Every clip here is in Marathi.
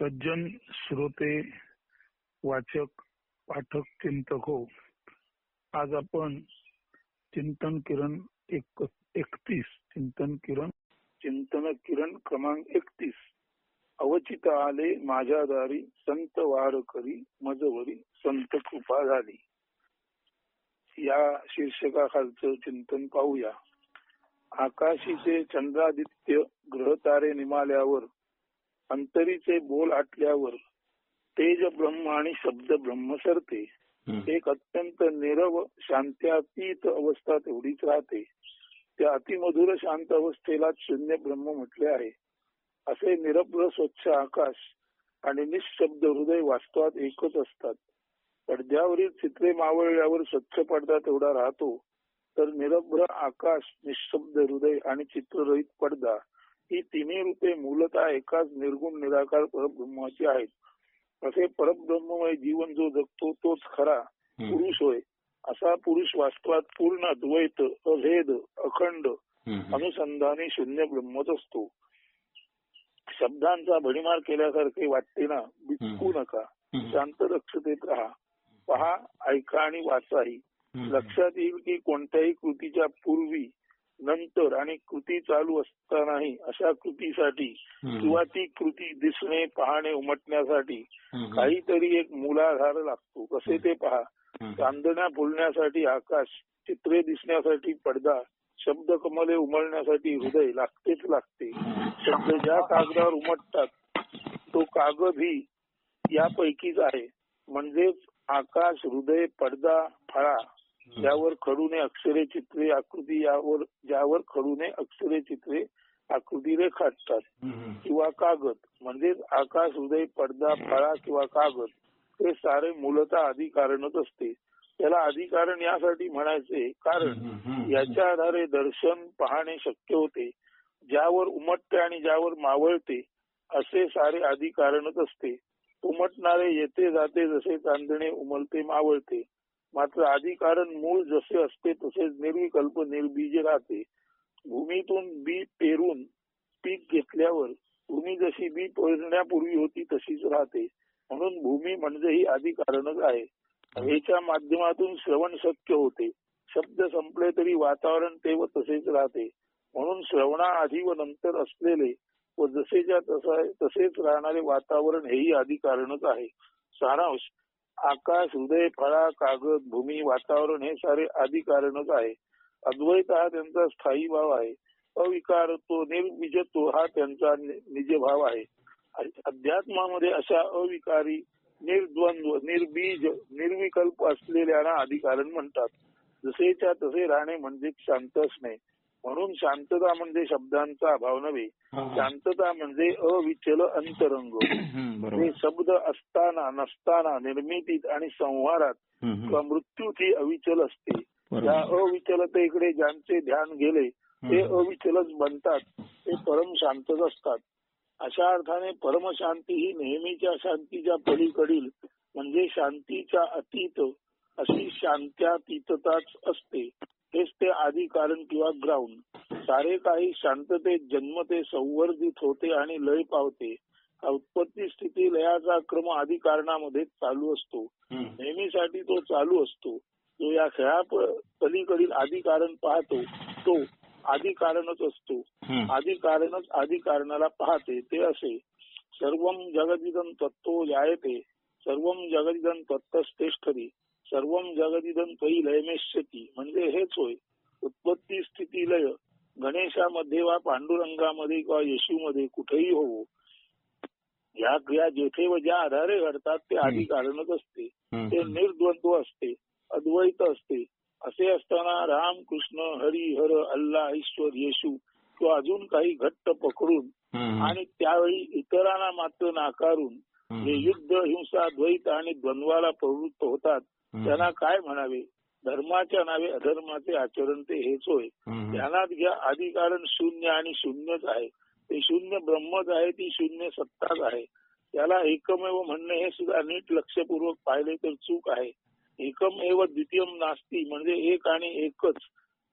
सज्जन श्रोते वाचक पाठक चिंतक हो. आज आपण चिंतन किरण एकतीस. चिंतन किरण चिंतन किरण क्रमांक एकतीस. अवचित आले माझ्या दारी संत वार करी मजवरी संत कृपा झाली. या शीर्षकाखालचं चिंतन पाहूया. आकाशीचे चंद्रादित्य ग्रह तारे निमाल्यावर अंतरीचे बोल आटल्यावर तेज ब्रह्म आणि शब्द ब्रह्म सरते. एक अत्यंत निरव शांत्यातीत अवस्था तेवढीच राहते. त्या अतिमधुर शांत अवस्थेला शून्य ब्रह्म म्हटले आहे. असे निरभ्र स्वच्छ आकाश आणि निशब्द हृदय वास्तवात एकच असतात. पडद्यावरील चित्रे मावळल्यावर स्वच्छ पडदा तेवढा राहतो. तर निरभ्र आकाश निशब्द हृदय आणि चित्ररहित पडदा ही तिन्ही रूपे मूलतः एकाच निर्गुण निराकार परब्रह्माची आहेत. असे परब्रह्ममय जीवन जो जगतो तोच खरा पुरुष होय. असा पुरुष वास्तवात पूर्ण अद्वैत अभेद अखंड अनुसंधानी शून्य ब्रह्मच असतो. शब्दांचा भडीमार केल्यासारखे वाटते ना बिचकू नका. शांत दक्षतेत राहा. पहा ऐका आणि वाचाही लक्षात येईल की कोणत्याही कृतीच्या पूर्वी नंतर आणि कृती चालू असतानाही अशा कृतीसाठी किंवा ती कृती दिसणे पाहणे उमटण्यासाठी काहीतरी एक मूलाधार लागतो. कसे ते पहा. चांदण्या फुलण्यासाठी आकाश चित्रे दिसण्यासाठी पडदा शब्द कमले उमलण्यासाठी हृदय लागतेच लागते. शब्द ज्या कागदावर उमटतात तो कागद ही यापैकीच आहे. म्हणजेच आकाश हृदय पडदा फळा ज्यावर खडूने अक्षरे चित्रे आकृती यावर ज्यावर खडूने अक्षरे चित्रे आकृती रेखाटतात किंवा कागद म्हणजेच आकाश हृदय पडदा फळा किंवा कागद हे सारे मूलतः अधिकारणच असते. त्याला अधिकारण यासाठी म्हणायचे कारण याच्या आधारे दर्शन पाहणे शक्य होते. ज्यावर उमटते आणि ज्यावर मावळते असे सारे अधिकारणच असते. उमटणारे येते जाते जसे चांदणे उमलते मावळते. मात्र अधिकारण मूळ जसे असते तसेच निर्विकल्प निर्बीज राहते. भूमीतून बी पेरून पीक घेतल्यावर भूमी जशी बी पेरण्यापूर्वी होती तशीच राहते. म्हणून भूमी म्हणजे ही अधिकारणच आहे. हवेच्या माध्यमातून श्रवण शक्य होते. शब्द संपले तरी वातावरण ते व तसेच राहते. म्हणून श्रवणाआधी व नंतर असलेले व जसेच्या तसेच राहणारे वातावरण हेही अधिकारणच आहे. सारांश आकाश हृदय फळा कागद भूमी वातावरण हे सारे आदी कारणच आहे. अद्वैत हा त्यांचा स्थायी भाव आहे. अविकार तो निर्विजत्व हा त्यांचा निज भाव आहे. अध्यात्मामध्ये अशा अविकारी निर्द्वंद्व निर्बीज निर्विकल्प असलेल्यांना अधिकारण म्हणतात. जसेच्या तसे राहणे म्हणजे शांत असणे. म्हणून शांतता म्हणजे शब्दांचा अभाव नव्हे. शांतता म्हणजे अविचल अंतरंग. हे शब्द असताना नसताना निर्मितीत आणि संहारात ही अविचल असते. या अविचलतेकडे ज्यांचे ध्यान गेले ते अविचलच बनतात. ते परम शांतच असतात. अशा अर्थाने परमशांती ही नेहमीच्या शांतीच्या पलीकडील म्हणजे शांतीच्या अतीत अशी शांत्यातीतताच असते. हेच ते आधी कारण किंवा ग्राउंड सारे काही शांततेत जन्मते संवर्धित होते आणि लय पावते. उत्पत्ती स्थिती लयाचा क्रम आधी कारणामध्ये चालू असतो. नेहमीसाठी तो चालू असतो. जो या खेळा पलीकडील आधी कारण पाहतो तो आधी कारणच असतो. आधी कारणच आधी कारणाला पाहते ते असे. सर्व जगदिदन तत्व जायते. सर्व जगदिदन तत्तस्तेष्ठरी सर्व जगदिदन पै लयमेश्यती म्हणजे हेच होय. उत्पत्ती स्थिती लय. गणेशामध्ये वा पांडुरंगामध्ये किंवा येशूमध्ये कुठेही होवो या क्रिया जेथे व ज्या आधारे घडतात ते आधी कारणच असते. ते निर्द्वंद्व असते अद्वैत असते. असे असताना राम कृष्ण हरी हर अल्ला ईश्वर येशू किंवा अजून काही घट्ट पकडून आणि त्यावेळी इतरांना मात्र नाकारून जे युद्ध हिंसा द्वैत आणि द्वंद्वाला प्रवृत्त होतात. त्यांना काय म्हणावे? धर्माच्या नावे अधर्माचे आचरण ते हेच होय. ध्यानात घ्या अधिकारण शून्य आणि शून्यच आहे. ते शून्य ब्रह्मच आहे ती शून्य सत्ताच आहे. त्याला एकमेव म्हणणे हे सुद्धा नीट लक्षपूर्वक पाहिले तर चूक आहे. एकम एव द्वितीयम नास्ती म्हणजे एक आणि एकच.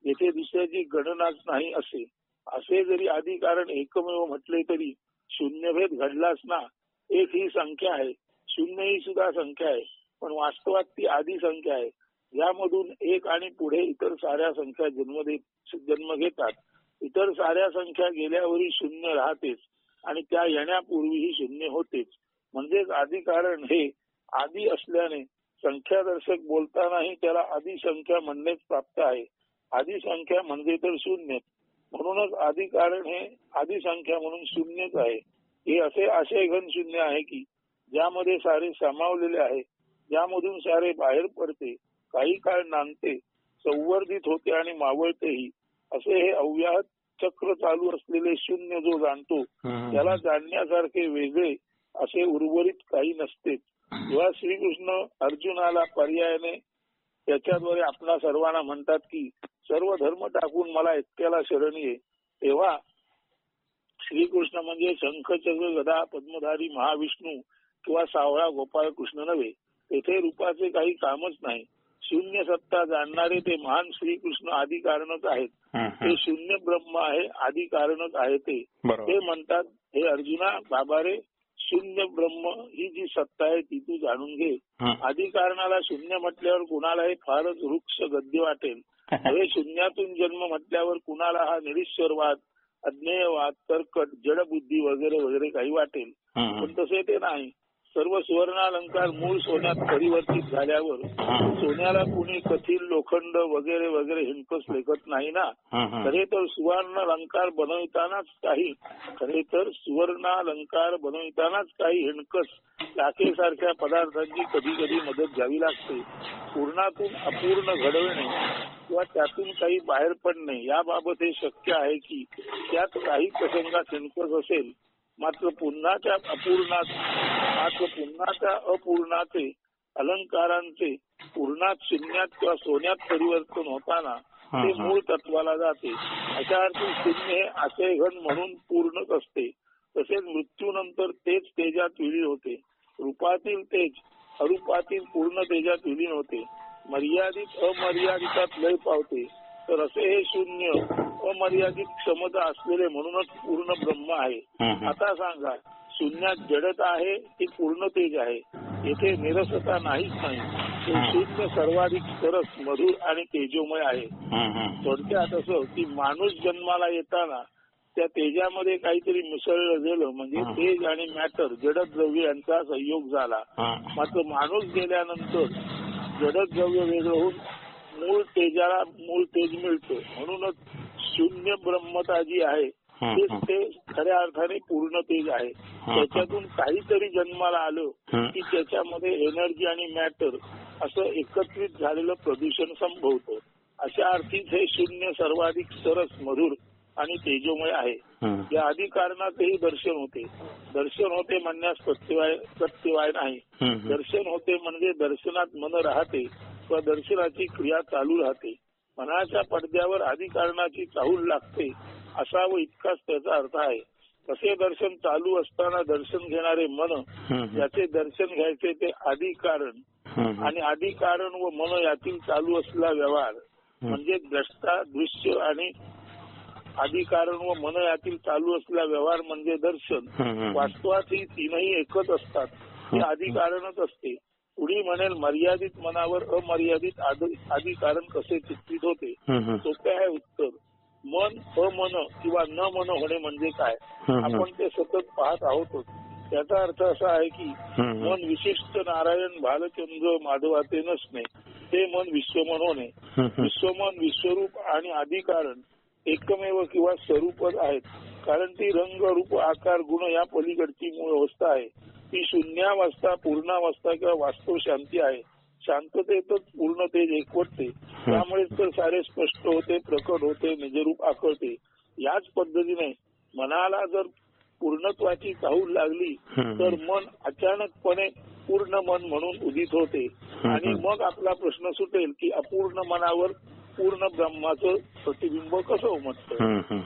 येथे दुसऱ्याची गणनाच नाही असे. असे जरी आधी कारण एकमेव म्हटले तरी शून्यभेद घडलाच ना. एक ही संख्या आहे. शून्य ही सुद्धा संख्या आहे. पण वास्तवात ती आधी संख्या आहे. यामधून एक आणि पुढे इतर साऱ्या संख्या जन्म जन्म घेतात. इतर साऱ्या संख्या गेल्यावरही शून्य राहतेच आणि त्या येण्यापूर्वीही शून्य होतेच. म्हणजेच आधी कारण हे आधी असल्याने संख्यादर्शक बोलतानाही त्याला आधी संख्या म्हणणेच प्राप्त आहे. आधी संख्या म्हणजे तर शून्य. म्हणूनच आधी कारण हे आधी संख्या म्हणून शून्यच आहे. हे असे आशयघन शून्य आहे की ज्यामध्ये सारे सामावलेले आहे. ज्यामधून सारे बाहेर पडते काही काळ नांदते संवर्धित होते आणि मावळतेही. असे हे अव्याहत चक्र चालू असलेले शून्य जो जाणतो त्याला जाणण्यासारखे वेगळे असे उर्वरित काही नसतेच जेव्हा श्रीकृष्ण अर्जुनाला पर्यायाने त्याच्याद्वारे आपणा सर्वांना म्हणतात की सर्व धर्म टाकून मला एकट्याला शरण ये तेव्हा श्रीकृष्ण म्हणजे शंख चक्र गदा पद्मधारी महाविष्णू किंवा सावळा गोपाळ कृष्ण नव्हे. तेथे रूपाचे काही कामच नाही. शून्य सत्ता जाणणारे ते महान श्रीकृष्ण आदी कारणच आहेत. ते शून्य ब्रह्म आहे आदी कारणच आहे ते. ते म्हणतात हे अर्जुना बाबा रे शून्य ब्रह्म ही जी सत्ता आहे ती तू जाणून घे. आधी कारणाला शून्य म्हटल्यावर कुणालाही फारच वृक्ष गद्य वाटेल. हे शून्यातून जन्म म्हटल्यावर कुणाला हा निरीश्वरवाद अज्ञेयवाद तर्कट जडबुद्धी वगैरे वगैरे काही वाटेल. पण तसे ते नाही. सर्व सुवर्णालंकार मूळ सोन्यात परिवर्तित झाल्यावर सोन्याला कुणी कथील लोखंड वगैरे वगैरे हिंकस लेखत नाही ना? खरे तर सुवर्ण अलंकार बनवितानाच काही खरे तर सुवर्णालंकार बनवितानाच काही हिणकस लाखेसारख्या पदार्थांची कधी कधी मदत घ्यावी लागते. पूर्णातून अपूर्ण घडवणे किंवा त्यातून काही बाहेर पडणे याबाबत हे शक्य आहे की त्यात काही प्रसंगात हिणकस असेल मात्र पुन्हाच्या अपूर्णात मात्र पुन्हाच्या अपूर्णाचे अलंकारांचे पूर्णात शून्यात किंवा सोन्यात परिवर्तन होताना ते मूळ तत्वाला जाते. अशा अर्थी शून्य हे आशयघन म्हणून पूर्णच असते. तसेच मृत्यूनंतर तेज तेजात विलीन होते. रूपातील तेज अरूपातील पूर्ण तेजात विलीन होते. मर्यादित अमर्यादितात लय पावते. तर असे हे शून्य अमर्यादित क्षमता असलेले म्हणूनच पूर्ण ब्रह्म आहे. आता सांगा शून्यात जडत आहे ती पूर्ण तेज आहे? येथे निरसता नाहीच नाही. शून्य सर्वाधिक सरस मधुर आणि तेजोमय आहे. थोडक्यात असं की माणूस जन्माला येताना त्या तेजामध्ये काहीतरी मिसळलं गेलं म्हणजे तेज आणि मॅटर जडद द्रव्य यांचा संयोग झाला. मात्र माणूस गेल्यानंतर जडद द्रव्य वेगळं होऊन मूळ तेजाला मूळ तेज मिळतं. म्हणूनच शून्य ब्रह्मता जी आहे तेच ते खऱ्या अर्थाने पूर्ण तेज आहे. त्याच्यातून काहीतरी जन्माला आलं की त्याच्यामध्ये एनर्जी आणि मॅटर असं एकत्रित झालेलं प्रदूषण संभवतं. अशा अर्थीच हे शून्य सर्वाधिक सरस मधुर आणि तेजोमय आहे. या आधी कारणातही दर्शन होते. दर्शन होते म्हणण्यास प्रत्यवाय प्रत्यवाय नाही. दर्शन होते म्हणजे दर्शनात मन राहते. किंवा दर्शनाची क्रिया चालू राहते. मनाच्या पडद्यावर आधी कारणाची चाहूल लागते असा व इतकाच त्याचा अर्थ आहे. तसे दर्शन चालू असताना दर्शन घेणारे मन याचे दर्शन घ्यायचे ते आधी कारण आणि आधी कारण व मन यातील चालू असलेला व्यवहार म्हणजे द्रष्टा दृश्य आणि आधी कारण व मन यातील चालू असलेला व्यवहार म्हणजे दर्शन. वास्तवात ही तीनही एकच असतात. हे आधी कारणच असते. पुढी म्हणेल मर्यादित मनावर अमर्यादित आधी कारण कसे चित्रित होते? सोपे आहे उत्तर. मन अमन किंवा न मन होणे म्हणजे काय? आपण ते सतत पाहत आहोतच. त्याचा अर्थ असा आहे की मन विशिष्ट नारायण भालचंद्र माधवाचे नसणे ते मन विश्वमन होणे. विश्वमन विश्वरूप आणि आधी कारण एकमेव किंवा स्वरूपच आहेत. कारण ती रंग रूप आकार गुण या पलीकडची मूळ अवस्था आहे. ती शून्यावस्था पूर्णावस्था किंवा वास्तव शांती आहे. शांततेतच पूर्ण तेज एकवटते. त्यामुळेच तर सारे स्पष्ट होते प्रकट होते निजरूप आकळते याच पद्धतीने मनाला जर पूर्णत्वाची चाहूल लागली तर मन अचानकपणे पूर्ण मन म्हणून उदित होते. आणि मग आपला प्रश्न सुटेल की अपूर्ण मनावर पूर्ण ब्रह्माचं प्रतिबिंब कसं उमटतं?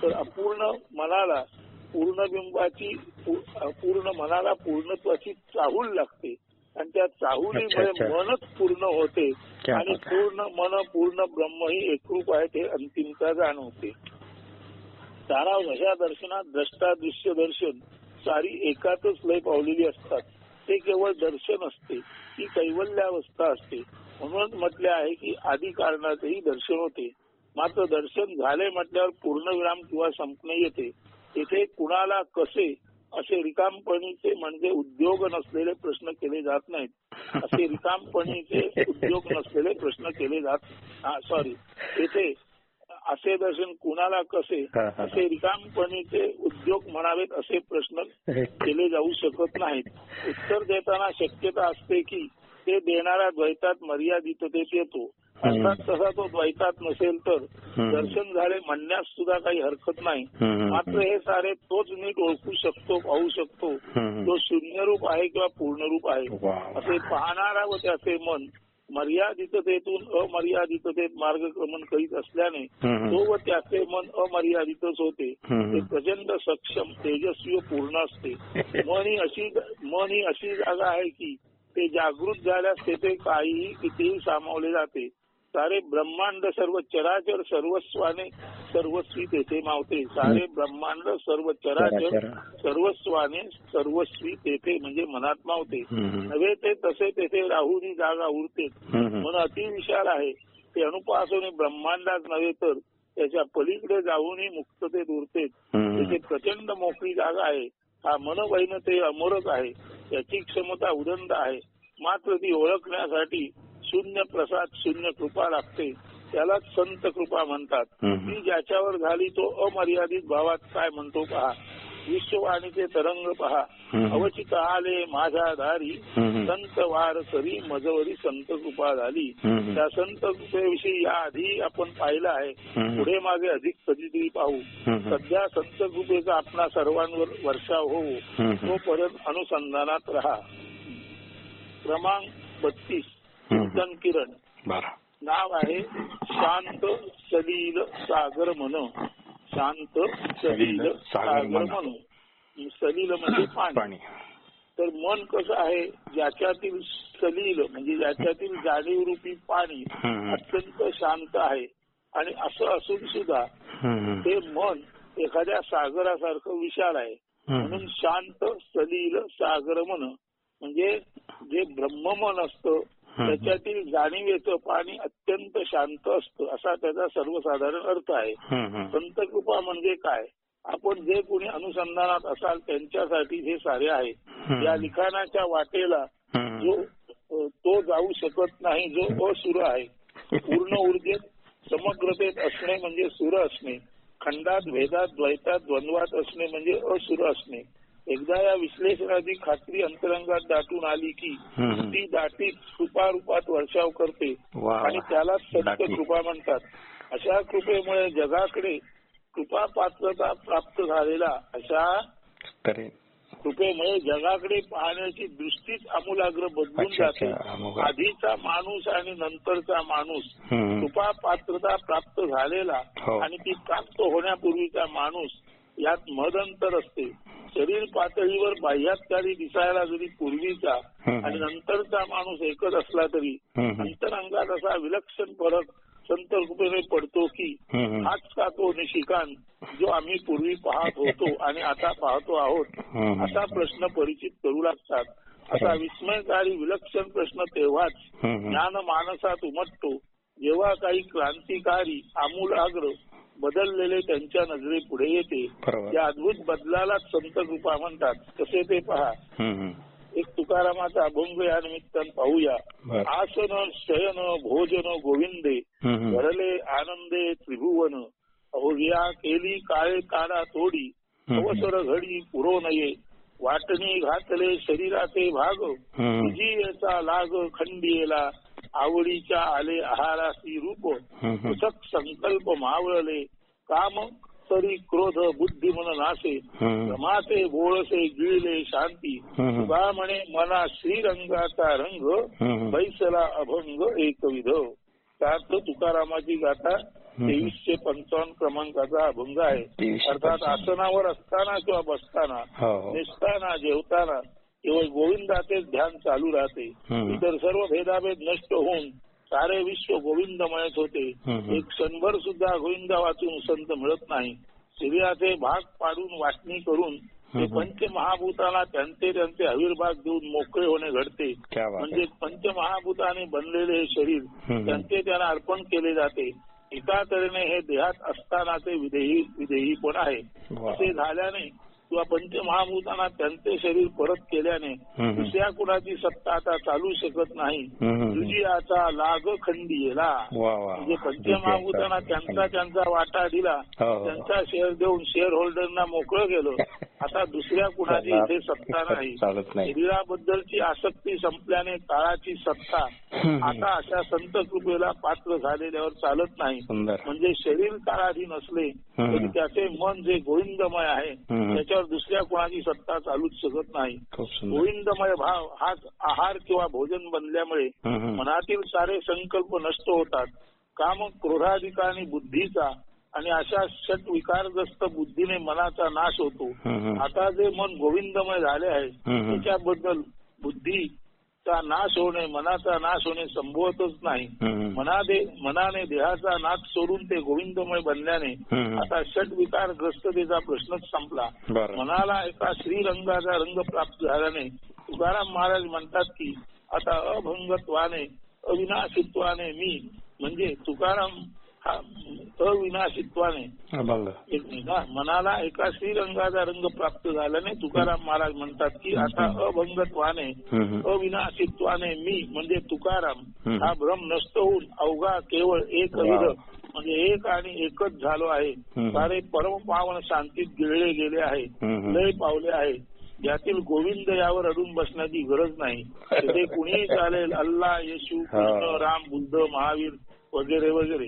तर अपूर्ण मनाला पूर्णबिंबाची पूर्ण मनाला पूर्णत्वाची चाहूल लागते. आणि त्या चाहुलीमुळे मनच पूर्ण होते. आणि पूर्ण मन पूर्ण ब्रह्म ही एकरूप आहे ते अंतिमता जाणवते. ताराव अशा दर्शनात द्रष्टा दृश्य दर्शन सारी एकातच लय पावलेली असतात. ते केवळ दर्शन असते ती कैवल्यावस्था असते. म्हणून म्हटले आहे की आधी कारणातही दर्शन होते. मात्र दर्शन झाले म्हटल्यावर पूर्णविराम किंवा संपणे येते. तेथे कुणाला कसे असे रिकामपणीचे म्हणजे उद्योग नसलेले प्रश्न केले जात नाहीत. असे रिकामपणीचे उद्योग नसलेले प्रश्न केले जात सॉरी तेथे असे दर्शन कुणाला कसे. असे रिकामपणीचे उद्योग म्हणावेत असे प्रश्न केले जाऊ शकत नाहीत. उत्तर देताना शक्यता असते की ते देणाऱ्या द्वैतात मर्यादिततेत येतो. अर्थात तसा तो द्वैतात नसेल तर. दर्शन झाले म्हणण्यास सुद्धा काही हरकत नाही. मात्र हे सारे तोच नीट ओळखू शकतो पाहू शकतो. तो शून्यरूप आहे किंवा पूर्णरूप आहे वा. असे पाहणारा व त्याचे मन मर्यादिततेतून अमर्यादिततेत मार्गक्रमण करीत असल्याने. तो व त्याचे मन अमर्यादितच होते. ते प्रचंड सक्षम तेजस्वी व पूर्ण असते मन ही अशी मन ही अशी जागा आहे की ते जागृत झाल्यास तेथे काहीही कितीही सामावले जाते सारे ब्रह्मांड सर्व चराचर सर्वस्वाने सर्वस्वी तेथे मावते. सारे ब्रह्मांड सर्व चराचर. सर्वस्वाने सर्वस्वी तेथे म्हणजे मनात मावते. नव्हे ते तसे तेथे राहून जागा उरते. मन अतिविशाल आहे. ते अनुपासून ब्रह्मांडात नव्हे तर त्याच्या पलीकडे जाऊनही मुक्ततेत उरते. तेथे प्रचंड मोकळी जागा आहे. हा मनवैन ते अमोरक आहे. त्याची क्षमता उदंड आहे. मात्र ती ओळखण्यासाठी शून्य प्रसाद शून्य कृपा लागते त्यालाच संत कृपा म्हणतात. ती ज्याच्यावर झाली तो अमर्यादित भावात काय म्हणतो पहा विश्ववाणीचे तरंग पहा. अवचित आले माझ्या दारी. संत वार सरी मजवरी संत कृपा झाली. त्या संत कृपेविषयी या आधी आपण पाहिलं आहे. पुढे मागे अधिक कधीतरी पाहू. सध्या संत कृपेचा आपणा सर्वांवर वर्षाव होऊ हम्म. तोपर्यंत अनुसंधानात राहा क्रमांक बत्तीस चिंतन किरण. नाव आहे शांत सलील सागर मन. शांत सलील सागर मन. सलील म्हणजे पाणी. पाणी. तर मन कसं आहे? ज्याच्यातील सलील म्हणजे ज्याच्यातील जाणीवरूपी पाणी. अत्यंत शांत आहे आणि असं असून सुद्धा. ते मन एखाद्या सागरासारखं विशाल आहे. म्हणून. शांत सलील सागर मन. म्हणजे जे ब्रह्ममन असतं हम्म. त्याच्यातील जाणीवेचं पाणी अत्यंत शांत असतं असा त्याचा सर्वसाधारण अर्थ आहे. संत कृपा म्हणजे काय? आपण जे कोणी अनुसंधानात असाल त्यांच्यासाठी हे सारे आहे. या लिखाणाच्या वाटेला. जो तो जाऊ शकत नाही जो असुर आहे. पूर्ण ऊर्जेत समग्रतेत असणे म्हणजे सुर असणे. खंडात भेदात द्वैतात द्वंद्वात असणे म्हणजे असुर असणे. एकदा या विश्लेषणाची खात्री अंतरंगात दाटून आली की. ती दाटी कृपारूपात वर्षाव करते. आणि त्याला संत दाटी. कृपा म्हणतात अशा कृपेमुळे जगाकडे कृपा पात्रता प्राप्त झालेला अशा कृपेमुळे जगाकडे पाहण्याची दृष्टीच आमूलाग्र बदलून जाते. आधीचा माणूस आणि नंतरचा माणूस. कृपा पात्रता प्राप्त झालेला हो. आणि ती प्राप्त होण्यापूर्वीचा माणूस यात मदंतर असते शरीर पातळीवर बाह्यातकारी दिसायला जरी पूर्वीचा. आणि नंतरचा माणूस एकच असला तरी. अंतरंगात असा विलक्षण फरक संत कृपेने पडतो की. हाच का तो निशिकांत जो आम्ही पूर्वी पाहत होतो आणि आता पाहतो आहोत. असा प्रश्न परिचित करू लागतात असा विस्मयकारी विलक्षण प्रश्न तेव्हाच. ज्ञान मानसात उमटतो जेव्हा काही क्रांतिकारी आमूलाग्र बदललेले त्यांच्या नजरे पुढे येते. या अद्भुत बदलालाच संत कृपा म्हणतात कसे ते पहा. एक तुकारामाचा अभंग या निमित्तानं पाहूया. आसन शयन भोजन गोविंदे. भरले आनंदे त्रिभुवन अहोग्या केली काळे काढा तोडी. अवसर घडी पुरो नये वाटणी घातले शरीराचे भाग हम्म. विजीयेचा लाग खंडियेला आवडीच्या आले आहारासी रूप. पुसक संकल्प मावळले काम तरी क्रोध बुद्धी मन नासे. रमाचे बोळसे गिळले शांती. तुका म्हणे मना श्रीरंगाचा रंग. बैसला अभंग एकविध त्यात तुकारामाची गाथा तेवीसशे पंचावन्न क्रमांकाचा अभंग आहे अर्थात. आसनावर असताना किंवा बसताना हो निसताना जेवताना केवळ गोविंदाचेच ध्यान चालू राहते. इतर सर्व भेदाभेद नष्ट होऊन सारे विश्व गोविंदमयच होते. एक क्षणभर सुद्धा गोविंदा वाचून संत मिळत नाही शरीराचे भाग पाडून वाटणी करून ते पंचमहाभूताला त्यांचे त्यांचे आविर्भाग देऊन मोकळे होणे घडते म्हणजे पंचमहाभूताने बनलेले हे शरीर. त्यांचे त्यांना अर्पण केले जाते एका तऱ्हेने हे देहात असतानाचे विदेही विदेही पण आहे. असे झाल्याने किंवा पंचमहाभूतांना त्यांचे शरीर परत केल्याने. दुसऱ्या कुणाची सत्ता आता चालू शकत नाही हम्म. दुजियाचा लाग वा वा म्हणजे पंचमहाभूतांना त्यांचा त्यांचा वाटा दिला हो, हो. त्यांचा शेअर देऊन शेअर होल्डरना मोकळं गेलं आता दुसऱ्या कुणाची इथे सत्ता नाही शरीराबद्दलची आसक्ती संपल्याने काळाची सत्ता. आता अशा संत कृपेला पात्र झालेल्यावर चालत नाही म्हणजे शरीर काळाधीन असले. तरी त्याचे मन जे गोविंदमय आहे. त्याच्यावर दुसऱ्या कोणाची सत्ता चालूच शकत नाही गोविंदमय भाव हाच आहार किंवा भोजन बनल्यामुळे. मनातील सारे संकल्प नष्ट होतात काम क्रोधाधिका आणि बुद्धीचा आणि अशा षट विकारग्रस्त बुद्धीने मनाचा नाश होतो. आता जे मन गोविंदमय झाले आहे. त्याच्याबद्दल बुद्धीचा नाश होणे मनाचा नाश होणे संभवतच नाही मनाने देहाचा नाश सोडून ते गोविंदमय बनल्याने. आता षट विकार ग्रस्ततेचा प्रश्नच संपला मनाला एका श्रीरंगाचा रंग प्राप्त झाल्याने तुकाराम महाराज म्हणतात की आता अभंगत्वाने अविनाशित्वाने मी म्हणजे तुकाराम हा अविनाशित्वाने. मनाला एका श्रीरंगाचा रंग प्राप्त झाल्याने तुकाराम महाराज म्हणतात की आता अभंगत्वाने. अविनाशित्वाने मी म्हणजे तुकाराम. हा भ्रम नष्ट होऊन अवघा केवळ एक वा. विध म्हणजे एक आणि एकच झालो आहे. सारे परमपावन शांतीत गिळले गेले आहे. लय पावले आहे यातील गोविंद यावर अडून बसण्याची गरज नाही तिथे कुणीही चालेल अल्ला येशू कृष्ण. राम बुद्ध महावीर वगैरे वगैरे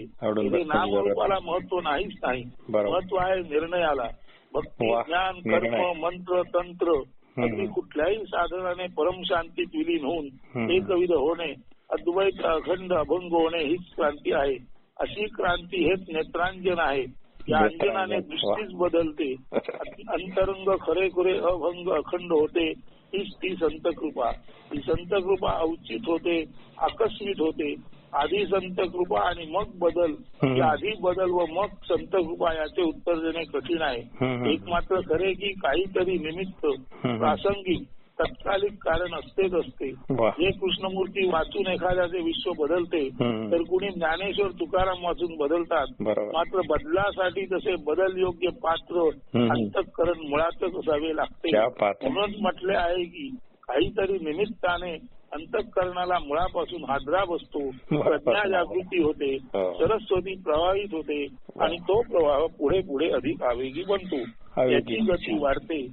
नामरूपाला महत्त्व नाहीच नाही. महत्त्व आहे निर्णयाला भक्ती. ज्ञान. कर्म मंत्र तंत्र. अगदी कुठल्याही साधनाने परमशांतीत विलीन होऊन. एकविध होणे अद्वैत अखंड अभंग होणे हीच क्रांती आहे अशी क्रांती हेच नेत्रांजन आहे या अंजनाने. दृष्टीच बदलते अंतरंग खरे खुरे अभंग अखंड होते हीच ती संत कृपा ही संत कृपा औचित होते आकस्मित होते आधी संत कृपा आणि मग बदल. या आधी बदल व मग संत कृपा याचे उत्तर देणे कठीण आहे. एक मात्र खरे की काहीतरी निमित्त. प्रासंगिक तत्कालिक कारण असतेच असते जे कृष्णमूर्ती वाचून एखाद्याचे विश्व बदलते. तर कुणी ज्ञानेश्वर तुकाराम वाचून बदलतात मात्र बदलासाठी तसे बदल योग्य पात्र. अंतःकरण मुळातच असावे लागते. म्हणून म्हटले आहे की काहीतरी निमित्ताने अंतःकरणाला मुळापासून हादरा बसतो प्रज्ञा जागृती होते हो. सरस्वती प्रवाहित होते आणि तो प्रवाह पुढे पुढे अधिक आवेगी बनतो. याची गती वाढते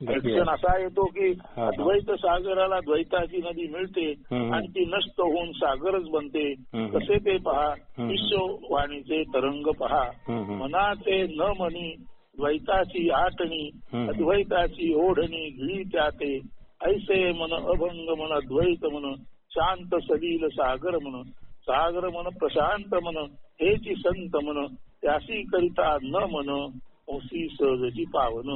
गती क्षण असा येतो की हा. अद्वैत सागराला द्वैताची नदी मिळते. आणि ती नष्ट होऊन सागरच बनते. कसे ते पहा. विश्ववाणीचे तरंग पहा. मनाचे न मनी द्वैताची आटणी हम्म. अद्वैताची ओढणी घिळी त्याते ऐसे मन अभंग मन द्वैत मन शांत सलील सागर मन सागर मन प्रशांत मन हेची संत मन त्यासी करिता न मन ओसी सहजची पावन.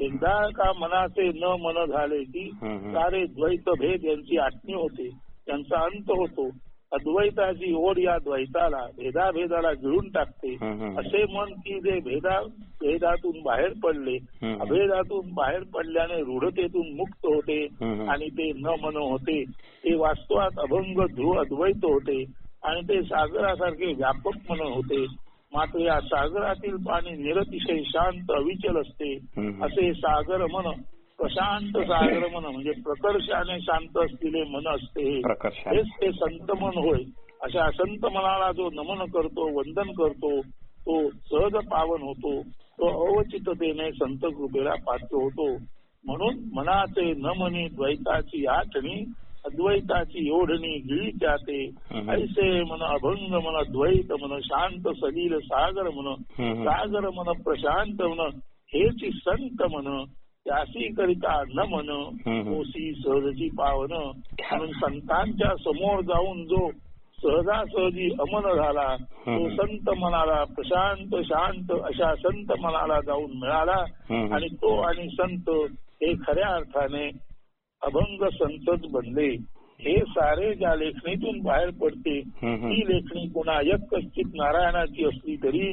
एकदा का मनाचे न मन झाले की. सारे द्वैत भेद यांची आटणी होते त्यांचा अंत होतो अद्वैताची ओढ या द्वैताला भेदाभेदाला गिळून टाकते. असे मन की जे भेदा भेदातून बाहेर पडले. अभेदातून बाहेर पडल्याने रूढतेतून मुक्त होते. आणि ते न मन होते ते वास्तवात अभंग ध्रुव अद्वैत होते आणि ते सागरासारखे व्यापक मन होते मात्र या सागरातील पाणी निरतिशय शांत अविचल असते. असे सागर मन प्रशांत सागर मन म्हणजे प्रकर्षाने शांत असलेले मन असते हेच ते संत मन होय अशा संत मनाला जो नमन करतो वंदन करतो तो सहज पावन होतो तो अवचिततेने संत कृपेला पात्र होतो म्हणून मनाचे नमनी द्वैताची आठणी अद्वैताची ओढणी गिळी त्याते. ऐसे मन अभंग मन द्वैत मन शांत सलील सागर मन. सागर मन प्रशांत मन हेची संत मन त्यासी करिता न हम्म. ओसी सहजची पावन म्हणून संतांच्या समोर जाऊन जो सहजासहजी अमन झाला तो. संत मनाला प्रशांत शांत अशा संत मनाला जाऊन मिळाला. आणि तो आणि संत हे खऱ्या अर्थाने अभंग संतच बनले हे सारे ज्या लेखणीतून बाहेर पडते. ही लेखणी पुन्हा एक कश्चित नारायणाची असली तरी.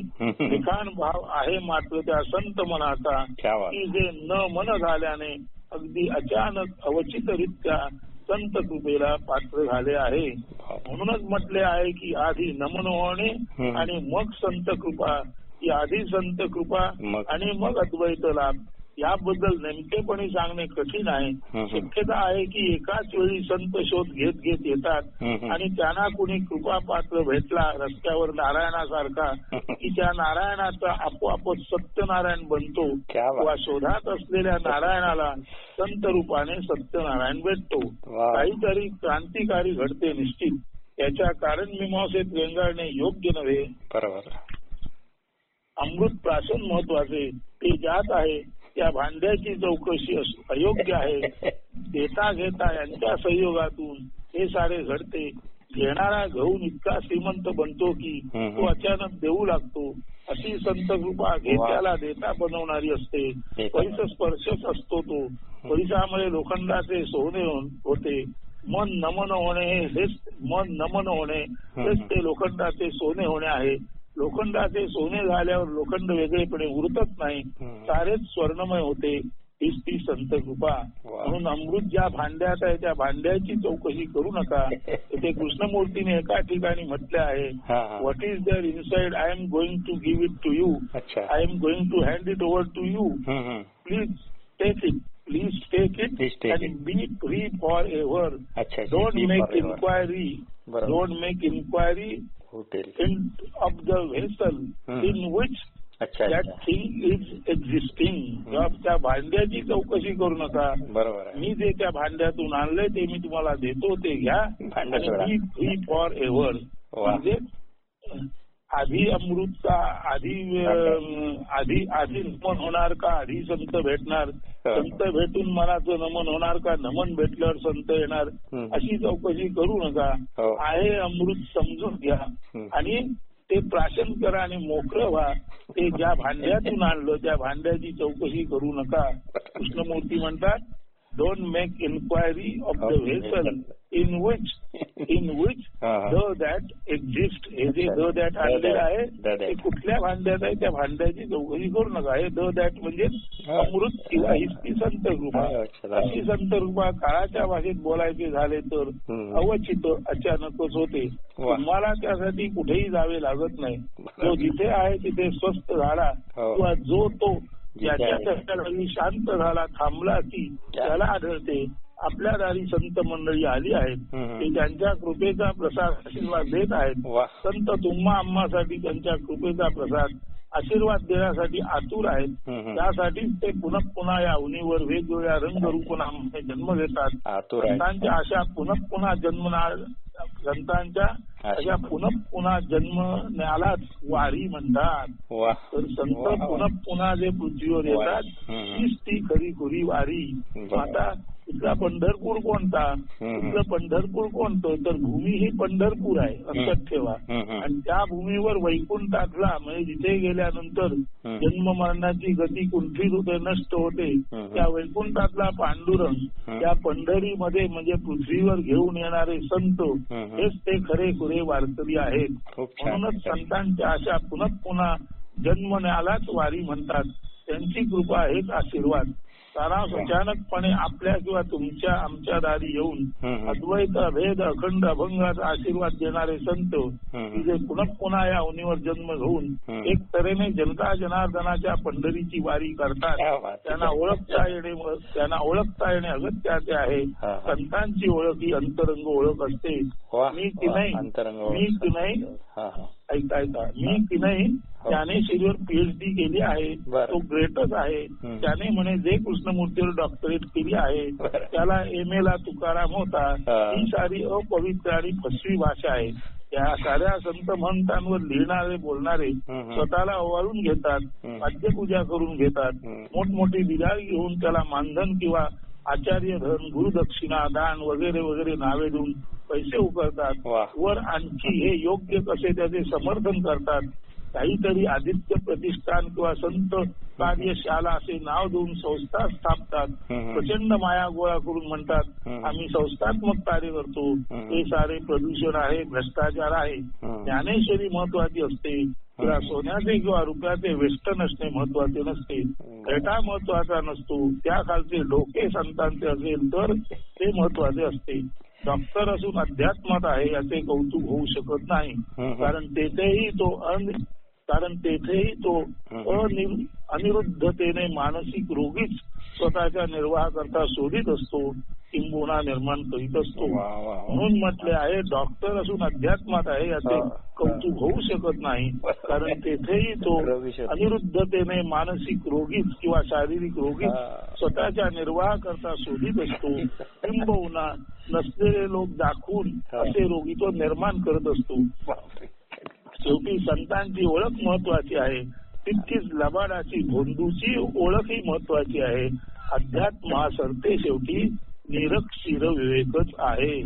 लिखाण भाव आहे मात्र त्या संत मनाचा की जे न मन झाल्याने अगदी अचानक अवचितरित्या संत कृपेला पात्र झाले आहे म्हणूनच म्हटले आहे की आधी नमन होणे. आणि मग संत कृपा की आधी संत कृपा? आणि मग अद्वैत लाभ याबद्दल नेमकेपणे सांगणे कठीण आहे. शक्यता आहे की एकाच वेळी संत शोध घेत घेत येतात. आणि त्यांना कुणी कृपा पात्र भेटला रस्त्यावर नारायणासारखा की त्या नारायणाचा आपोआपच सत्यनारायण बनतो. किंवा शोधात असलेल्या नारायणाला संत रूपाने सत्यनारायण भेटतो. काहीतरी क्रांतिकारी घडते निश्चित याच्या कारण मीमांसेत रेंगाळणे योग्य नव्हे अमृत प्राशन महत्त्वाचे ते ज्यात आहे त्या भांड्याची चौकशी अस- अयोग्य आहे. देता घेता यांच्या संयोगातून हे सारे घडते. घेणारा घेऊन इतका श्रीमंत बनतो की. तो अचानक देऊ लागतो. अशी संत कृपा घेत्याला देता बनवणारी असते. पैस स्पर्शच असतो तो. पैशामुळे लोखंडाचे सोने होते. मन नमन होणे हेच मन नमन होणे हेच ते लोखंडाचे सोने होणे आहे. लोखंडाचे सोने झाल्यावर लोखंड वेगळेपणे उरतच नाही. सारेच स्वर्णमय होते हीच ती संत कृपा. म्हणून अमृत ज्या भांड्यात आहे त्या भांड्याची चौकशी करू नका इथे कृष्णमूर्तीने एका ठिकाणी म्हटले आहे. What is there inside I am going to give it to you अच्छा I am going to hand it over to you. Please take it please take it and. Be free forever अच्छा don't make. Inquiry. Don't make inquiry hotel in of the vessel Hmm. In which अच्छा दॅट थिंग इज एक्झिस्टिंग त्या भांड्याची चौकशी करू नका. बरोबर मी जे त्या भांड्यातून आणलंय ते मी तुम्हाला देतो ते घ्या. Free forever. म्हणजे आधी अमृतचा आधी अं, आधी आधी नमन होणार का आधी संत भेटणार. संत भेटून मनाचं नमन होणार का नमन भेटल्यावर संत येणार. अशी चौकशी करू नका हो. आहे अमृत समजून घ्या. आणि ते प्राशन करा आणि मोकळं व्हा ते ज्या भांड्यातून आणलं त्या भांड्याची चौकशी करू नका कृष्णमूर्ती म्हणतात don't make inquiry of the vessel in which in which हा, हा. द दॅट एक्झिस्ट हे जे द दॅट आणलेलं आहे The. ते कुठल्या भांड्यात आहे त्या भांड्याची चौकशी करू नका हे द दॅट म्हणजे. अमृत किंवा हीच ती संत कृपा हा. अशी संत कृपा काळाच्या भाषेत बोलायचे झाले तर. अवचित अचानकच होते. तुम्हाला त्यासाठी कुठेही जावे लागत नाही जो जिथे आहे तिथे स्वस्त झाला हो. किंवा जो तो ज्याच्या. त्याच्या शांत झाला थांबला की त्याला आढळते आपल्या दारी संत मंडळी आली आहेत. ते त्यांच्या कृपेचा प्रसाद आशीर्वाद देत आहेत संत तुम्हा आम्हासाठी त्यांच्या कृपेचा प्रसाद आशीर्वाद देण्यासाठी आतुर आहेत. त्यासाठीच ते पुन्हा पुन्हा या उनीवर वेगवेगळ्या रंगरूपनामध्ये जन्म घेतात संतांच्या अशा पुन्हा पुन्हा जन्मणार संतांच्या अशा पुन्हा पुन्हा जन्मण्यालाच वारी म्हणतात तर संत. पुन्हा पुन्हा जे पृथ्वीवर येतात. तीच ती खरी खुरी वारी. आता इथला पंढरपूर कोणता. इथलं पंढरपूर कोणतं तर भूमी ही पंढरपूर आहे लक्षात ठेवा. आणि त्या भूमीवर वैकुंठातला म्हणजे जिथे गेल्यानंतर. जन्म मरणाची गती कुंठित होते नष्ट होते. त्या वैकुंठातला पांडुरंग. त्या पंढरीमध्ये म्हणजे पृथ्वीवर घेऊन येणारे संत. हेच ते खरे खुरे वारकरी आहेत. म्हणूनच संतांच्या अशा पुन्हा पुन्हा जन्मण्यालाच वारी म्हणतात. त्यांची कृपा हेच आशीर्वाद. सारांश अचानकपणे आपल्या किंवा तुमच्या आमच्या दारी येऊन. अद्वैत भेद अखंड अभंगाचा आशीर्वाद देणारे संत. की जे पुन्हा पुन्हा या उनीवर जन्म घेऊन. एक तऱ्हेने जनता जनार्दनाच्या पंढरीची वारी करतात. त्यांना ओळखता येणे त्यांना ओळखता येणे अगत्याचे आहे. संतांची ओळख ही अंतरंग ओळख असते मी की वा, नाही मी की नाही ऐका ऐका मी की नाही त्याने शरीर पीएचडी केली आहे. तो ग्रेटच आहे. त्याने म्हणे जे कृष्णमूर्तीवर डॉक्टरेट केली आहे. त्याला एम ए ला तुकाराम होता हा. ही सारी अपवित्र आणि फसवी भाषा आहे त्या साऱ्या संत महंतांवर लिहिणारे बोलणारे. स्वतःला ओवाळून घेतात हम्म. वाद्यपूजा करून घेतात. मोठमोठी बिराळी घेऊन त्याला मानधन किंवा आचार्य धन गुरुदक्षिणा दान वगैरे वगैरे नावे देऊन पैसे उकळतात. वर आणखी हे योग्य कसे त्याचे समर्थन करतात काहीतरी आदित्य प्रतिष्ठान किंवा संत कार्यशाला असे नाव देऊन संस्था स्थापतात. प्रचंड माया गोळा करून म्हणतात. आम्ही संस्थात्मक कार्य करतो. हे सारे प्रदूषण आहे भ्रष्टाचार आहे. ज्ञानेश्वरी महत्वाची असते किंवा सोन्याचे किंवा रुपयाचे वेस्टर्न असणे महत्त्वाचे नसते रेटा महत्त्वाचा नसतो त्या खालचे डोके संतांचे असेल तर ते महत्त्वाचे असते डॉक्टर असून अध्यात्मात आहे याचे कौतुक होऊ शकत नाही. कारण तेथेही तो अन कारण तेथेही तो अनिर- अनिरुद्धतेने मानसिक रोगीच स्वतःच्या निर्वाह करता शोधित असतो किंबहुना निर्माण करीत असतो. म्हणून म्हटले आहे डॉक्टर असून अध्यात्मात आहे याचे हा. कौतुक होऊ शकत नाही कारण तेथेही तो. अनिरुद्धतेने मानसिक रोगीच किंवा शारीरिक रोगीच. स्वतःच्या निर्वाह करता शोधित असतो किंबहुना नसलेले लोक दाखवून. असे रोगी तो निर्माण करत असतो. शेवटी संतांची ओळख महत्वाची आहे तितकीच लबाडाची भोंदूची ओळखही महत्वाची आहे. अध्यात्म हा सरते शेवटी निरक्षीर विवेकच आहे.